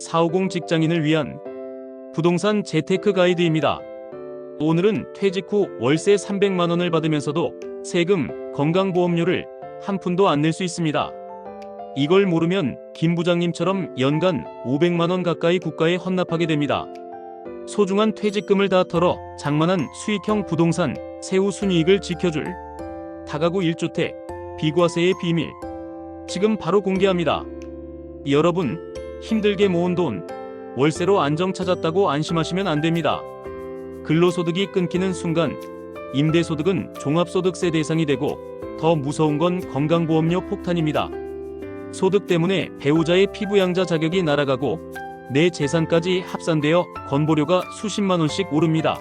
450 직장인을 위한 부동산 재테크 가이드입니다. 오늘은 퇴직 후 월세 300만 원을 받으면서도 세금, 건강보험료를 한 푼도 안 낼 수 있습니다. 이걸 모르면 김 부장님처럼 연간 500만 원 가까이 국가에 헌납하게 됩니다. 소중한 퇴직금을 다 털어 장만한 수익형 부동산 세후 순이익을 지켜줄 다가구 1주택 비과세의 비밀 지금 바로 공개합니다. 여러분 힘들게 모은 돈 월세로 안정 찾았다고 안심하시면 안 됩니다. 근로소득이 끊기는 순간 임대소득은 종합소득세 대상이 되고 더 무서운 건 건강보험료 폭탄입니다. 소득 때문에 배우자의 피부양자 자격이 날아가고 내 재산까지 합산되어 건보료가 수십만 원씩 오릅니다.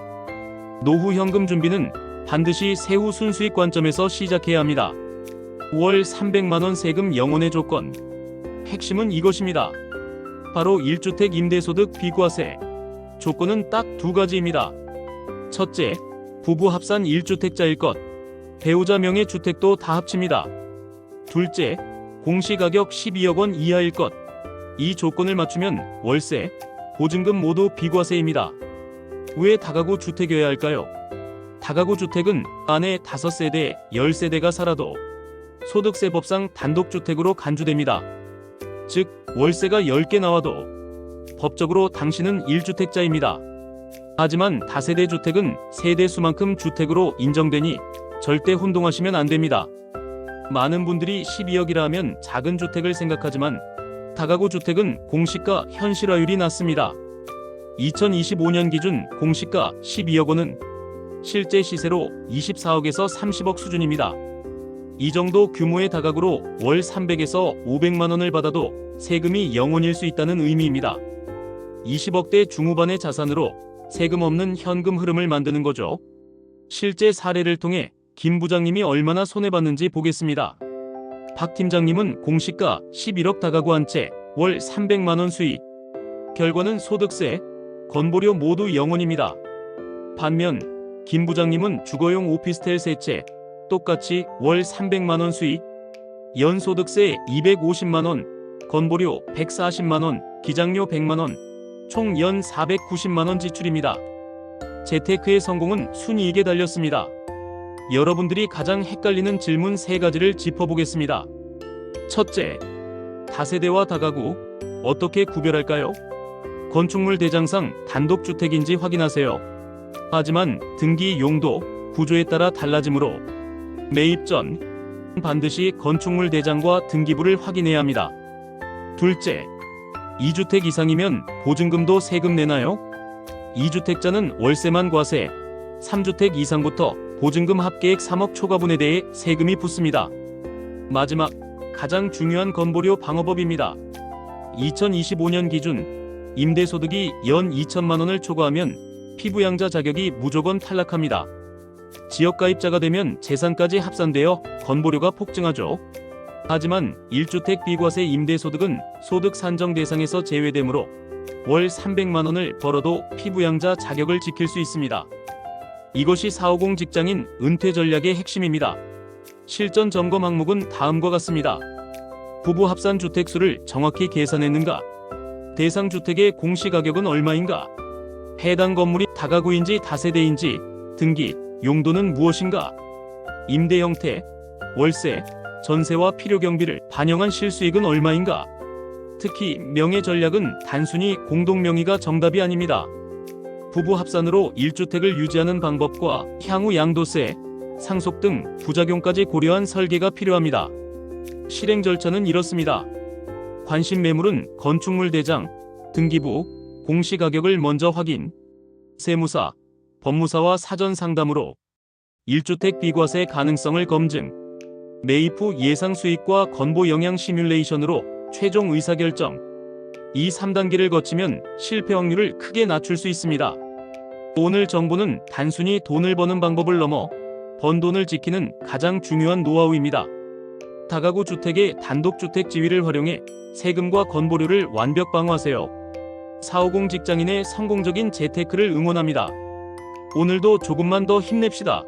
노후 현금 준비는 반드시 세후 순수익 관점에서 시작해야 합니다. 월 300만 원 세금 영원의 조건. 핵심은 이것입니다. 바로 1주택 임대소득 비과세. 조건은 딱 두 가지입니다. 첫째, 부부 합산 1주택자일 것. 배우자 명의 주택도 다 합칩니다. 둘째, 공시가격 12억 원 이하일 것. 이 조건을 맞추면 월세, 보증금 모두 비과세입니다. 왜 다가구 주택이어야 할까요? 다가구 주택은 안에 5세대, 10세대가 살아도 소득세법상 단독주택으로 간주됩니다. 즉, 월세가 10개 나와도 법적으로 당신은 1주택자입니다. 하지만 다세대 주택은 세대 수만큼 주택으로 인정되니 절대 혼동하시면 안 됩니다. 많은 분들이 12억이라 하면 작은 주택을 생각하지만 다가구 주택은 공시가 현실화율이 낮습니다. 2025년 기준 공시가 12억 원은 실제 시세로 24억에서 30억 수준입니다. 이 정도 규모의 다가구로 월 300에서 500만 원을 받아도 세금이 0원일 수 있다는 의미입니다. 20억대 중후반의 자산으로 세금 없는 현금 흐름을 만드는 거죠. 실제 사례를 통해 김 부장님이 얼마나 손해봤는지 보겠습니다. 박 팀장님은 공시가 11억 다가구 한 채 월 300만 원 수익. 결과는 소득세, 건보료 모두 0원입니다. 반면 김 부장님은 주거용 오피스텔 세채 똑같이 월 300만 원 수익. 연소득세 250만 원, 건보료 140만 원, 기장료 100만 원, 총 연 490만 원 지출입니다. 재테크의 성공은 순이익에 달렸습니다. 여러분들이 가장 헷갈리는 질문 세 가지를 짚어보겠습니다. 첫째, 다세대와 다가구 어떻게 구별할까요? 건축물 대장상 단독주택인지 확인하세요. 하지만 등기 용도, 구조에 따라 달라지므로 매입 전 반드시 건축물 대장과 등기부를 확인해야 합니다. 둘째, 2주택 이상이면 보증금도 세금 내나요? 2주택자는 월세만 과세, 3주택 이상부터 보증금 합계액 3억 초과분에 대해 세금이 붙습니다. 마지막, 가장 중요한 건보료 방어법입니다. 2025년 기준 임대소득이 연 2천만 원을 초과하면 피부양자 자격이 무조건 탈락합니다. 지역 가입자가 되면 재산까지 합산되어 건보료가 폭증하죠. 하지만 1주택 비과세 임대소득은 소득 산정 대상에서 제외되므로 월 300만 원을 벌어도 피부양자 자격을 지킬 수 있습니다. 이것이 450 직장인 은퇴 전략의 핵심입니다. 실전 점검 항목은 다음과 같습니다. 부부 합산 주택 수를 정확히 계산했는가? 대상 주택의 공시 가격은 얼마인가? 해당 건물이 다가구인지 다세대인지 등기, 용도는 무엇인가? 임대 형태, 월세, 전세와 필요 경비를 반영한 실수익은 얼마인가? 특히 명의 전략은 단순히 공동 명의가 정답이 아닙니다. 부부 합산으로 1주택을 유지하는 방법과 향후 양도세, 상속 등 부작용까지 고려한 설계가 필요합니다. 실행 절차는 이렇습니다. 관심 매물은 건축물 대장, 등기부, 공시 가격을 먼저 확인, 세무사, 법무사와 사전 상담으로 1주택 비과세 가능성을 검증, 매입 후 예상 수익과 건보 영향 시뮬레이션으로 최종 의사결정. 이 3단계를 거치면 실패 확률을 크게 낮출 수 있습니다. 오늘 정보는 단순히 돈을 버는 방법을 넘어 번 돈을 지키는 가장 중요한 노하우입니다. 다가구 주택의 단독주택 지위를 활용해 세금과 건보료를 완벽 방어하세요. 450 직장인의 성공적인 재테크를 응원합니다. 오늘도 조금만 더 힘냅시다.